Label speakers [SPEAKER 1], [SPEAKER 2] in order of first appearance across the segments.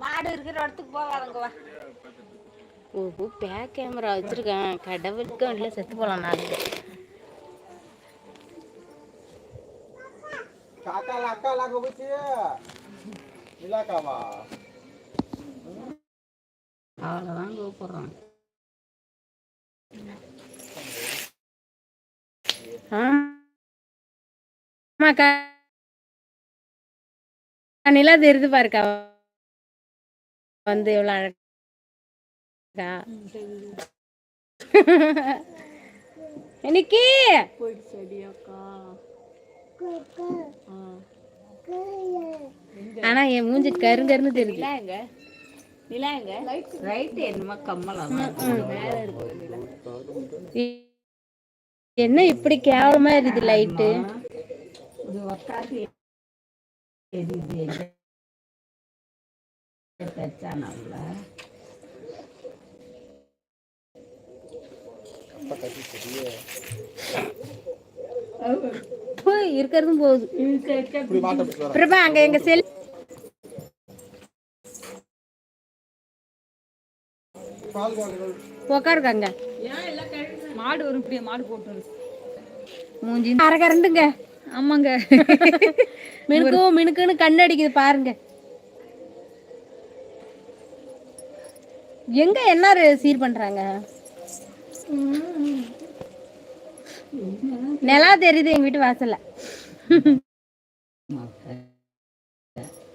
[SPEAKER 1] மாடு இருக்கிற இடத்துக்கு போகாதங்க வா.
[SPEAKER 2] ஓஹோ பேக் கேமரா வச்சிருக்கேன். கடவுளுக்கும் இல்லை செத்து போகலாம் நாளைக்கு
[SPEAKER 3] betul. Bila kau mah?
[SPEAKER 2] அவ்வளோதான் கூப்பிட்றோம் ஆமாக்கா. நிலா தெரியுது பாருக்கா. வந்து எவ்வளோ அழகா
[SPEAKER 1] சரியாக்கா
[SPEAKER 2] ஆனா என் மூஞ்சி கருங்கருன்னு தெரியுது.
[SPEAKER 1] நிலா எங்க? நிலா எங்க? ரைட் என்னமா கம்மலாம்
[SPEAKER 2] என்ன இப்படி கேவலமா இருக்குது லைட்டு போய் இருக்கிறதும் போகுது. பிரபா அங்க எங்க செல். உக்காருக்காங்க
[SPEAKER 1] மாடு வரும் இப்படியே மாடு போட்டு
[SPEAKER 2] மூஞ்சி அரை கரண்டுங்க.
[SPEAKER 1] ஆமாங்க.
[SPEAKER 2] மினுக்கும் மினுக்குன்னு கண்ணு அடிக்குது பாருங்க. எங்க என்ன சீர் பண்றாங்க நிலா தெரியுது எங்க வீட்டு வாசல்ல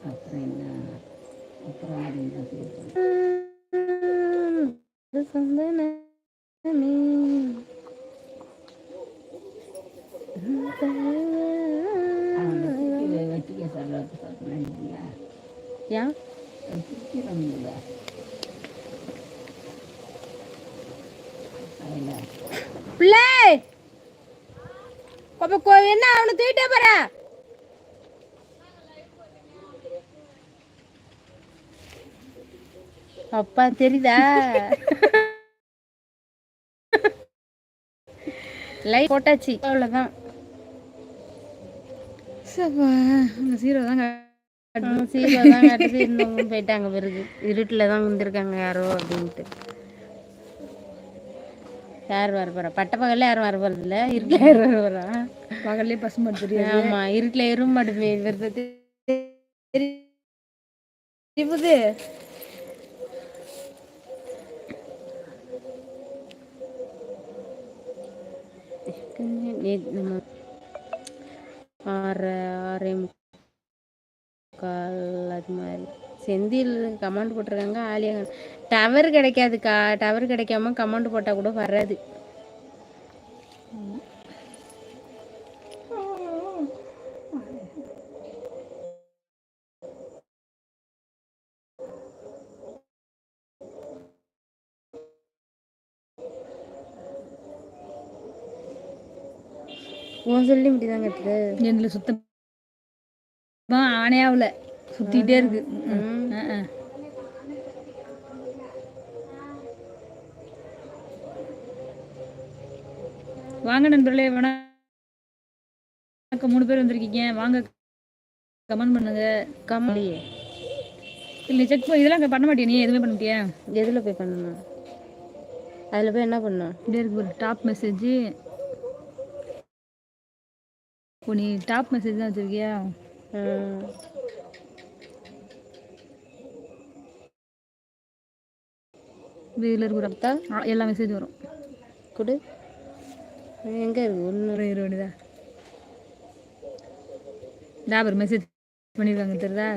[SPEAKER 1] அப்புறம் என்ன அப்புறம் அது என்ன செய்யுது?
[SPEAKER 2] இது சந்தனமே.
[SPEAKER 1] அந்த குட்டியை வெட்டிக்க சொல்ல சொன்னீங்களா
[SPEAKER 2] ஏன்
[SPEAKER 1] வெட்டிக்கிறோம்ல அதில்
[SPEAKER 2] பிள்ளை! அப்ப என்ன அவனை தூக்கிட்டே போற அப்பா தெரியுதா? லைட் போட்டாச்சு. அவ்வளவுதான்.
[SPEAKER 1] அந்த சீரோ தாங்க
[SPEAKER 2] சீரோ தான் போயிட்டாங்க பிறகு. இருட்டில் தான் வந்திருக்காங்க யாரோ அப்படின்ட்டு. யார் வர போறா? பட்ட பகல்ல யாரும் வர போறது இல்ல. இருட்டில் யார் வர போறா?
[SPEAKER 1] பகல்லே பசுமாடு தெரியாது.
[SPEAKER 2] ஆமா இருட்டில் எருமாடு வருது தெரியுது. நே- நம்ம ஆறு ஆறே முக்கால் அது மாதிரி. செந்தில் கமெண்ட் போட்டிருக்காங்க ஆலியா டவர் கிடைக்காதுக்கா டவர் கிடைக்காம கமெண்ட் போட்டால் கூட வராது. உன் சொல்லி இப்படிதான் கட்டுது
[SPEAKER 1] எங்களை சுத்தமா சுத்திட்டே இருக்கு. வாங்க நண்பர்களே வணக்கம். மூணு பேர் வந்திருக்கீங்க. வாங்க கமெண்ட் பண்ணுங்க.
[SPEAKER 2] கம்மலியே
[SPEAKER 1] இல்லை செக் பண்ணி இதெல்லாம் பண்ண மாட்டியா நீ? எதுவுமே பண்ண மாட்டியா?
[SPEAKER 2] எதில் போய் பண்ணணும்? அதில் போய் என்ன பண்ணணும்?
[SPEAKER 1] இப்படியே இருக்கு ஒரு டாப் மெசேஜ் ஓ நீ டாப் மெசேஜ் தான் வச்சிருக்கியா? இதில் இருக்கு ஒரு
[SPEAKER 2] கொடுத்தா
[SPEAKER 1] ஆ, எல்லா மெசேஜ் வரும்.
[SPEAKER 2] கொடு. எங்கே இருக்கு? ஒன்று
[SPEAKER 1] இரு வேண்டியதா டாபர் மெசேஜ் பண்ணியிருக்காங்க தெரியுதா?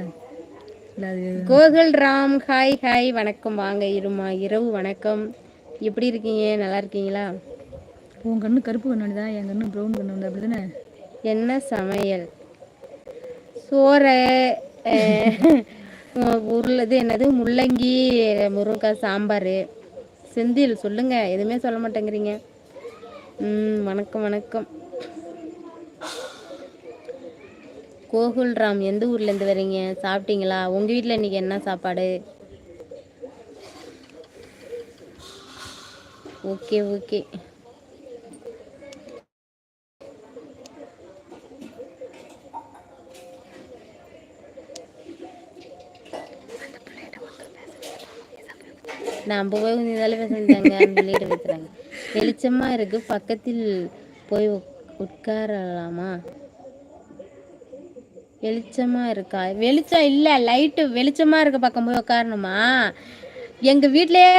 [SPEAKER 2] Gokul Ram hi hi. வணக்கம். வாங்க இருமா. இரவு வணக்கம். எப்படி இருக்கீங்க? நல்லா இருக்கீங்களா?
[SPEAKER 1] உன் கண்ணு கருப்பு கண்ணு வேண்டியதா என் கண்ணு ப்ரௌன் கண்ணு வந்து அப்படி தானே
[SPEAKER 2] என்ன சமையல்? சோறை உருளது என்னது? முள்ளங்கி முருங்கைக்காய் சாம்பார். செந்தில் சொல்லுங்க. எதுவுமே சொல்ல மாட்டேங்கிறீங்க. ம் வணக்கம் வணக்கம். கோகுல் ராம் எந்த ஊர்லேருந்து வரீங்க? சாப்பிட்டீங்களா? உங்கள் வீட்டில் இன்னைக்கு என்ன சாப்பாடு? Okay okay. நான் போய் கொஞ்சம் இதால செஞ்சாங்க பேசுறாங்க வெளிச்சமா இருக்கு. பக்கத்தில் போய் உக்- உட்காரலாமா? வெளிச்சமா இருக்கா? வெளிச்சம் இல்ல லைட்டு வெளிச்சமா இருக்க பக்கம் போய் உட்காரணுமா? எங்க வீட்லயே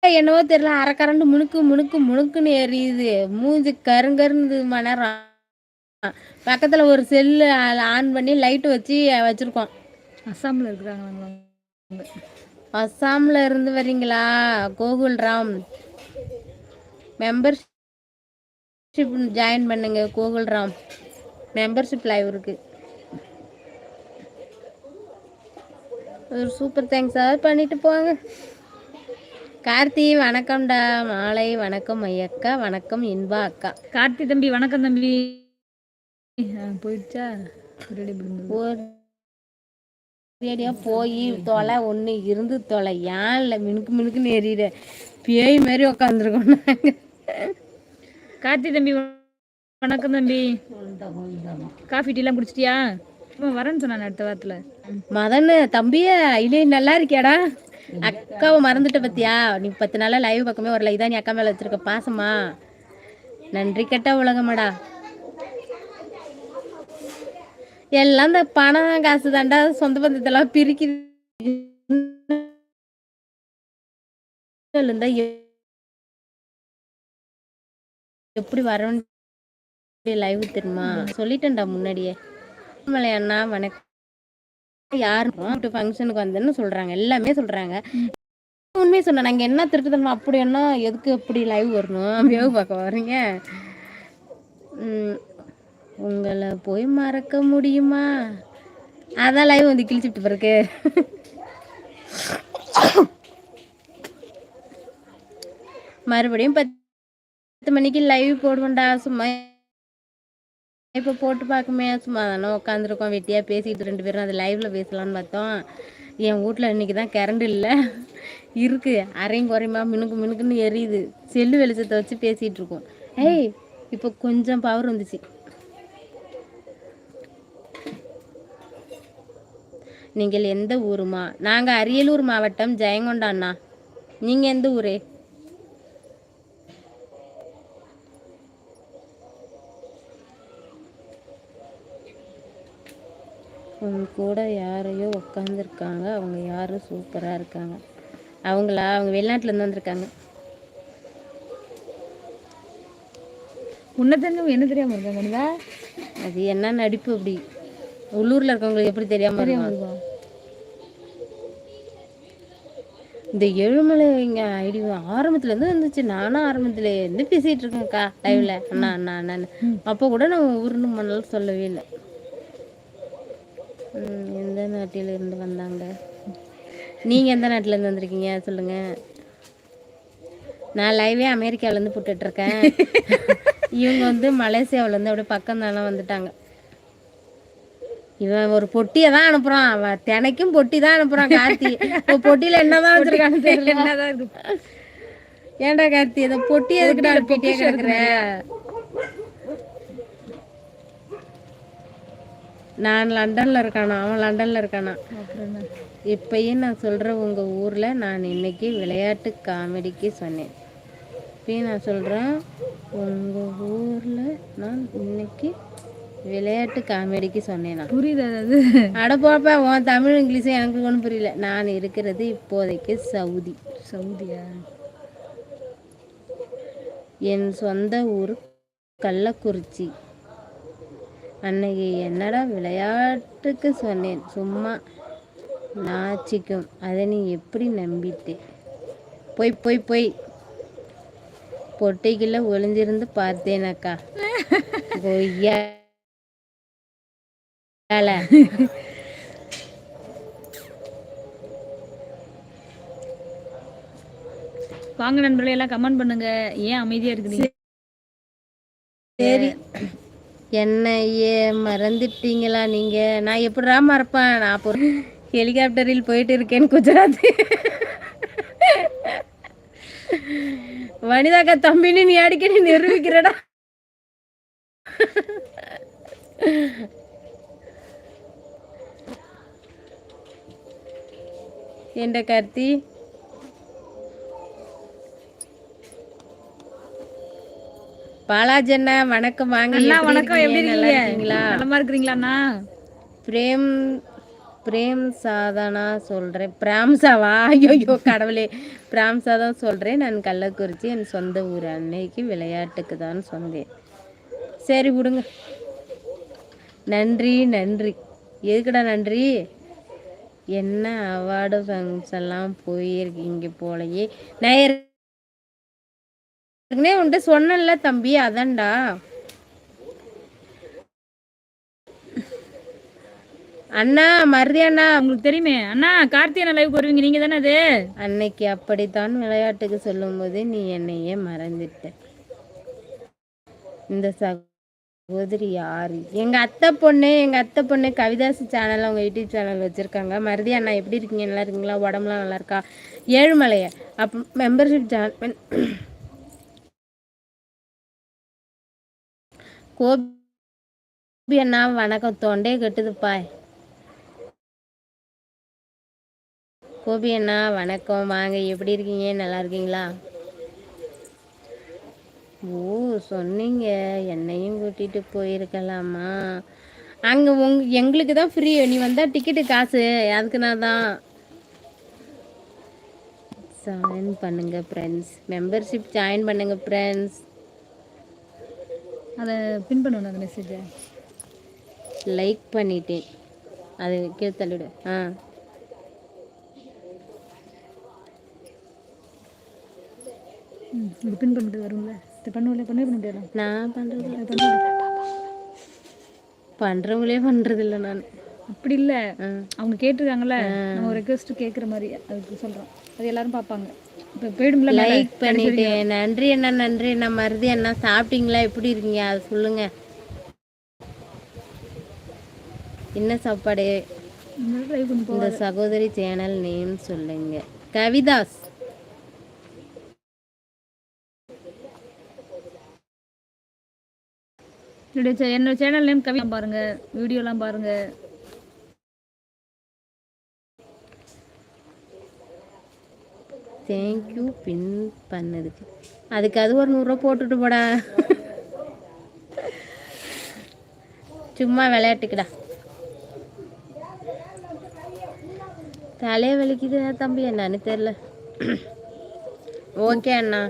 [SPEAKER 2] என்னவோ தெரியல. அரை கரண்டு முணுக்கு முணுக்கு முணுக்குன்னு எரியுது. மூஞ்சி கருங்கருன்னு மணி நேரம் பக்கத்துல ஒரு செல்லு ஆன் பண்ணி லைட் வச்சு வச்சிருக்கோம்.
[SPEAKER 4] அஸ்ஸாமில் இருக்கிறாங்க
[SPEAKER 2] அஸ்ஸாம்ல இருந்து வரீங்களா? கோகுல் ராம். மெம்பர்ஷிப் ஜாயின் பண்ணுங்க கோகுல் ராம். மெம்பர்ஷிப் லைவ் இருக்கு. ஒரு சூப்பர் தேங்க்ஸ் அதாவது பண்ணிட்டு போங்க. கார்த்தி வணக்கம்டா மாலை வணக்கம் ஐயக்கா வணக்கம் இன்பா அக்கா.
[SPEAKER 4] கார்த்தி தம்பி வணக்கம் தம்பி. போயிடுச்சா?
[SPEAKER 2] ஒரு ரேடியோ போய் தொலை ஒன்று இருந்து தொலை. ஏன் இல்லை மினுக்கு மினுக்குன்னு எறிகிற பேய் மாதிரி உக்காந்துருக்கோம் நாங்கள்
[SPEAKER 4] கார்த்தி தம்பி வணக்கம் தம்பி. காஃபி டீலாம் குடிச்சிட்டியா? வரேன்னு சொன்னான் அடுத்த வாரத்தில்.
[SPEAKER 2] மதன் தம்பிய இல்லை நல்லா இருக்கியாடா? அக்காவை மறந்துட்ட பத்தியா? நீ பத்து நாளா லைவ் பக்கமே வரல இதான் நீ அக்கா மேல வச்சிருக்க பாசமா? நன்றி கெட்ட உலகமாடா. எல்லாம் இந்த பணம் காசு தாண்டா சொந்த பந்தத்தெல்லாம் பிரிக்குது. எப்படி வரணும் லைவ் தெரியுமா? சொல்லிட்டேன்டா முன்னாடியே. மலை அண்ணா வணக்கம் யாரும் ஃபங்க்ஷனுக்கு வந்தேன்னு சொல்றாங்க. எல்லாமே சொல்றாங்க. உண்மையை சொன்னேன் நாங்க என்ன திருட்டுத்தனமா அப்படி என்ன எதுக்கு எப்படி லைவ் வரணும்? வேவு பார்க்க வர்றீங்க? உங்களை போய் மறக்க முடியுமா? அதான் லைவ் வந்து கிழிச்சிட்டு பிறகு மறுபடியும் பத்து மணிக்கு லைவ் போடுவோம்டா சும்மா இப்போ போட்டு பார்க்குமே சும்மா தானே உட்காந்துருக்கோம் வெட்டியாக பேசிக்கிட்டு ரெண்டு பேரும் அது லைவ்ல பேசலாம்னு பார்த்தோம். என் வீட்டில் இன்னைக்கு தான் கரண்ட் இல்லை. இருக்குது அரையும் குறையுமா மினுக்கு மினுக்குன்னு எரியுது. செல்லு வெளிச்சத்தை வச்சு பேசிகிட்டு இருக்கோம். ஏய் இப்போ கொஞ்சம் பவர் வந்துச்சு. நீங்கள் எந்த ஊருமா? நாங்கள் அரியலூர் மாவட்டம் ஜெயங்கொண்டா அண்ணா. நீங்கள் எந்த ஊரே? உன் கூட யாரையோ உட்காந்துருக்காங்க அவங்க யாரும் சூப்பராக இருக்காங்க. அவங்களா? அவங்க வெளிநாட்டுலேருந்து வந்திருக்காங்க.
[SPEAKER 4] உன்னை தெரிஞ்சவங்க என்ன தெரியாம இருக்காங்க
[SPEAKER 2] அது என்ன நடிப்பு அப்படி உள்ளூரில் இருக்கவங்களுக்கு எப்படி தெரியாமல் இருக்கும். இந்த ஏழுமலை இங்கே ஐடி ஆரம்பத்துலேருந்து வந்துச்சு நானும் ஆரம்பத்துல இருந்து பேசிகிட்டு இருக்கேன்க்கா லைவ்ல அண்ணா அண்ணா அண்ணான்னு அப்போ கூட நான் ஊருன்னு மணல் சொல்லவே இல்லை. எந்த நாட்டில இருந்து வந்தாங்க? நீங்கள் எந்த நாட்டுல இருந்து வந்திருக்கீங்க? சொல்லுங்கள் நான் லைவே அமெரிக்காவிலேருந்து போட்டுட்ருக்கேன் இவங்க வந்து மலேசியாவிலேருந்து அப்படியே பக்கம் தானே வந்துட்டாங்க. இவன் ஒரு பொட்டியை தான் அனுப்புறான். அவன் தினைக்கும் பொட்டி தான் அனுப்புறான் கார்த்தி. இப்போ பொட்டியில என்னதான் வச்சிருக்கான்னு தெரியல.
[SPEAKER 4] என்னதான் இருக்கு?
[SPEAKER 2] ஏன்டா கார்த்தி இந்த பொட்டி எதுக்குடா அனுப்பிட்டே கிடக்குற? நான் லண்டன்ல இருக்கானா? அவன் லண்டன்ல இருக்கானா? இப்பயும் நான் சொல்றேன் உங்க ஊர்ல நான் இன்னைக்கு விளையாட்டு காமெடிக்கு சொன்னேன். இப்பயும் நான் சொல்றேன் உங்க ஊர்ல நான் இன்னைக்கு விளையாட்டு காமெடிக்கு சொன்னேனா.
[SPEAKER 4] புரியுது அது
[SPEAKER 2] அட போப்பா உன் தமிழ் இங்கிலீஷும் எனக்கு ஒன்றும் புரியல. நான் இருக்கிறது இப்போதைக்கு சவுதி.
[SPEAKER 4] சவுதியா?
[SPEAKER 2] என் சொந்த ஊர் கள்ளக்குறிச்சி. அன்னைக்கு என்னடா விளையாட்டுக்கு சொன்னேன். சும்மா நாச்சிக்கும். அதை நீ எப்படி நம்பிட்டே? போய் போய் போய். பொட்டைக்குள்ள ஒளிஞ்சிருந்து பார்த்தேனக்கா கொய்யா
[SPEAKER 4] வாங்க நண்பர்களே எல்லாம் கமெண்ட் பண்ணுங்க. ஏன் அமைதியா இருக்கிறீங்க?
[SPEAKER 2] சரி. என்னையே மறந்துட்டீங்களா நீங்க? நான் எப்படிடா மறப்பேன்? நான் அப்போ ஹெலிகாப்டரில் போயிட்டு இருக்கேன் குஜராத் வனிதாக்கா தம்பின்னு நீ அடிக்கடி நிரூபிக்கிறடா. என்ற கருத்தி. பாலாஜி அண்ணா வணக்கம். வாங்க.
[SPEAKER 4] வணக்கம். எப்படி
[SPEAKER 2] இருக்கீங்களா?
[SPEAKER 4] நல்லா இருக்கிறீங்களாண்ணா
[SPEAKER 2] பிரேம் பிரேம் சாதனா சொல்கிறேன் பிராம்சாவா ஐயோ கடவுளே. பிராம்சா தான் சொல்கிறேன் நான் கள்ளக்குறிச்சி என் சொந்த ஊர். அன்னைக்கு விளையாட்டுக்கு தான் சொந்தேன் சரி விடுங்க. நன்றி நன்றி. எதுக்குடா நன்றி? என்ன அவார்டு ஃபங்க்ஷன்லாம் போயிருக்கீங்க போலயே. நான் ஏற்கனவே உன்ட்ட சொன்னேன்ல தம்பி அதான்டா. அண்ணா மருதி அண்ணா.
[SPEAKER 4] உங்களுக்கு தெரியுமே. அண்ணா கார்த்தி அண்ணா வருவீங்க. நீங்க தானே அது?
[SPEAKER 2] அன்னைக்கு அப்படித்தான் விளையாட்டுக்கு சொல்லும்போது நீ என்னையே மறந்துட்ட. இந்த சகோதரி யாரு? எங்க அத்தை பொண்ணு எங்க அத்தை பொண்ணு கவிதாசு சேனல் அவங்க யூடியூப் சேனல் வச்சிருக்காங்க. மருதி அண்ணா எப்படி இருக்கீங்க? நல்லா இருக்கீங்களா? உடம்புலாம் நல்லா இருக்கா? ஏழுமலைய. அப்போ மெம்பர்ஷிப் ஜாயின் கோபி அண்ணா வணக்கம். தொண்டே கட்டுதுப்பா. கோபி அண்ணா வணக்கம். வாங்க எப்படி இருக்கீங்க? நல்லா இருக்கீங்களா? ஓ சொன்னீங்க. என்னையும் கூட்டிட்டு போயிருக்கலாமா? அங்கே உங் எங்களுக்கு தான் ஃப்ரீ நீ வந்தால் டிக்கெட்டு காசு. அதுக்கு நான் தான். ஜாயின் பண்ணுங்க ஃப்ரெண்ட்ஸ் மெம்பர்ஷிப் ஜாயின் பண்ணுங்க ஃப்ரெண்ட்ஸ்
[SPEAKER 4] அதை பின் பண்ணணும் அந்த மெசேஜை
[SPEAKER 2] லைக் பண்ணிட்டேன். அது கீழே தள்ளிவிடு ஆ.
[SPEAKER 4] ம் பின் பண்ணிட்டு வரும்ல? இது பண்ணுவில்ல பண்ணவே பண்ண முடியாது.
[SPEAKER 2] நான் பண்ணுறது பண்ணுறவங்களே பண்ணுறதில்ல நான்.
[SPEAKER 4] அப்படி இல்லை. அவங்க கேட்டிருக்காங்கல்ல நம்ம ஒரு ரெக்வஸ்ட் கேட்குற மாதிரி அதுக்கு சொல்கிறோம் அது எல்லாரும் பார்ப்பாங்க. இப்போ போயிடும்ல மேல.
[SPEAKER 2] லைக் பண்ணிட்டேன். நன்றி அண்ணா நன்றி அண்ணா. மருதி அண்ணா சாப்பிட்டீங்களா? எப்படி இருக்கீங்க? அது சொல்லுங்க. என்ன சாப்பாடு.
[SPEAKER 4] இந்த
[SPEAKER 2] சகோதரி சேனல் நேம் சொல்லுங்க. கவிதாஸ்.
[SPEAKER 4] என்னுடைய என்னோட சேனல் நேம் கவி பாருங்க. வீடியோலாம் பாருங்க.
[SPEAKER 2] தேங்க்யூ பின் பண்ணதுக்கு. அதுக்கு அது ஒரு நூறுரூவா போட்டுட்டு போடா. சும்மா விளையாட்டுக்குடா. தலையை வலிக்குது தம்பி. என்னன்னு தெரில ஓகே அண்ணா.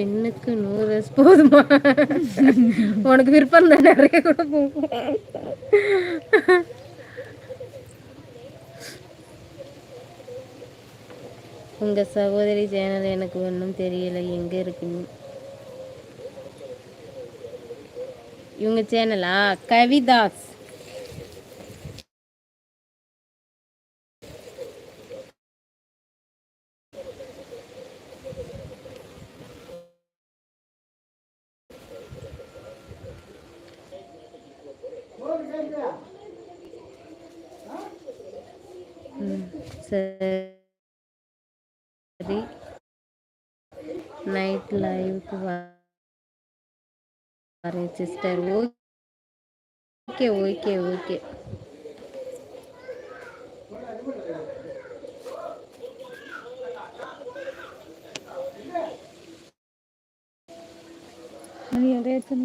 [SPEAKER 2] பெண்ணுக்கு நூறு வயசு போதுமா? உனக்கு விருப்பம் தான் நிறைய கூட போகும். உங்க சகோதரி சேனல் எனக்கு ஒன்றும் தெரியல எங்க இருக்குன்னு. இவங்க சேனலா? கவிதாஸ். சரி நைட் லைவுக்கு வரேன் சிஸ்டர் ஓகே ஓகே ஓகே
[SPEAKER 4] அது எதையாச்சும்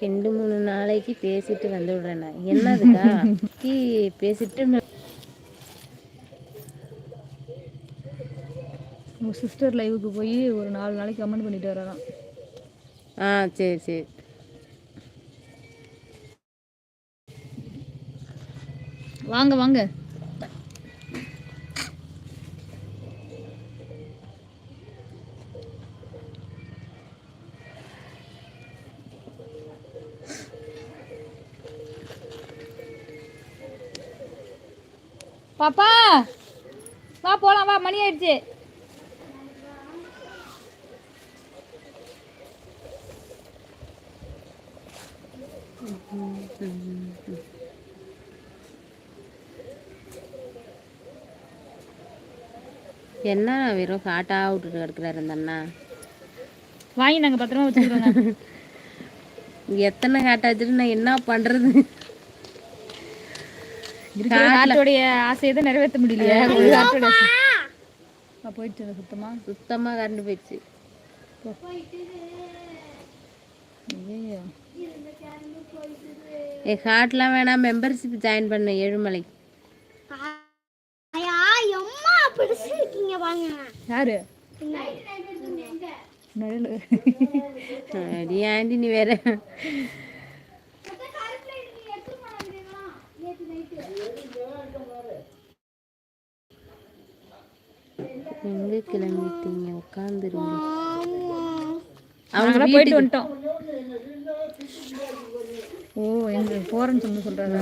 [SPEAKER 2] ரெண்டு மூணு நாளைக்கு பேசிட்டு வந்து விடுறேன் என்னதுக்கா? பேசிட்டு
[SPEAKER 4] உங்கள் சிஸ்டர் லைவுக்கு போய் ஒரு நாலு நாளைக்கு கமெண்ட் பண்ணிட்டு வரலாம்
[SPEAKER 2] ஆ சரி சரி.
[SPEAKER 4] வாங்க வாங்க. பாப்பா வா போலாம் வா மணி ஆயிடுச்சு.
[SPEAKER 2] என்ன வெறும் காட்டாக விட்டுட்டு கிடக்குறாரு அந்த அண்ணா?
[SPEAKER 4] வாங்கி நாங்கள் பத்திரமா வச்சுக்கிறோங்க
[SPEAKER 2] எத்தனை காட்டை வச்சுட்டு நான் என்ன பண்ணுறது
[SPEAKER 4] காட்டோடைய ஆசையை தான் நிறைவேற்ற முடியலையே. காட்டோட போயிட்டு சுத்தமா.
[SPEAKER 2] சுத்தமாக கரண்ட் போயிடுச்சு. ஏ காட்டெலாம் வேணாம். மெம்பர்ஷிப் ஜாயின் பண்ண ஏழுமலை.
[SPEAKER 4] யாரு?
[SPEAKER 2] அடி ஆண்டி நீ வேற. எங்க கிளம்பிட்டீங்க உட்காந்துருங்க அவங்க
[SPEAKER 4] போயிட்டு வந்துட்டோம். ஓ எங்க போறேன்னு சொல்லி சொல்றாங்க.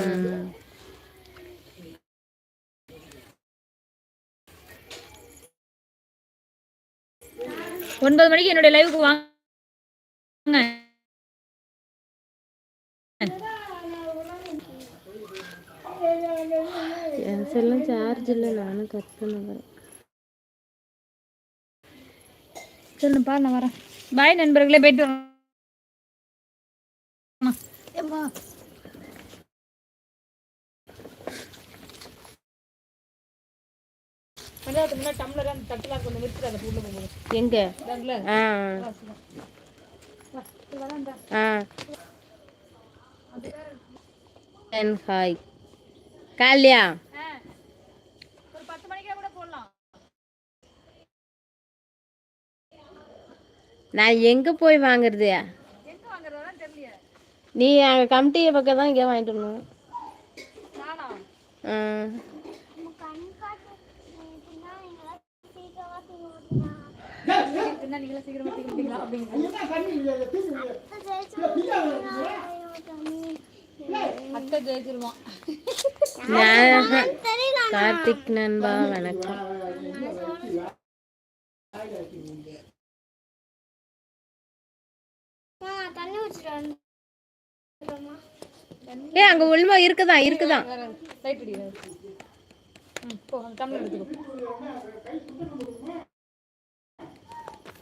[SPEAKER 4] ஒன்பது மணிக்கு என்னுடைய லைவுக்கு வாங்க.
[SPEAKER 2] என் செல்லம் சார்ஜ் இல்லை நானும் கட்
[SPEAKER 4] சொல்லுப்பா நான் வரேன். பாய் நண்பர்களே போயிட்டு போகுது
[SPEAKER 2] எங்க? ஆ. ஆ. அண்ட் ஹாய் காலியா
[SPEAKER 4] ஒரு பத்து மணிக்கே கூட போடலாம்
[SPEAKER 2] நான் எங்க போய் வாங்குறது
[SPEAKER 4] எங்க வாங்குறதா தெரியல
[SPEAKER 2] நீ அங்கே கமிட்டி பக்கம் தான் இங்கே வாங்கிட்டு வரணும் கார்த்திக் நண்பா வணக்கம் ஏ அங்க உள்மா இருக்குதான் இருக்குதான்.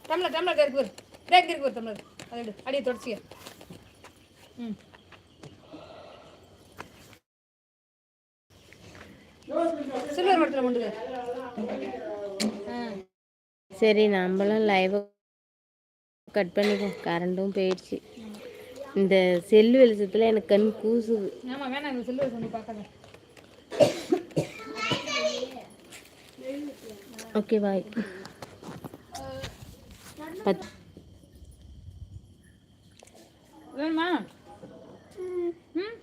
[SPEAKER 4] டம்ளர் டம்ளர் இருக்கு ஒரு ரேக் இருக்கு ஒரு டம்ளர் அதை எடு அடியை தொடச்சிக்க. ம். சில்வர் மரத்தில் கொண்டு
[SPEAKER 2] சரி நம்மளும் லைவ் கட் பண்ணிப்போம். கரண்டும் போயிடுச்சு. இந்த செல்லு வெளிச்சத்தில் எனக்கு கண் கூசுது. ஓகே பாய் பத்
[SPEAKER 4] வேணுமா? ம்?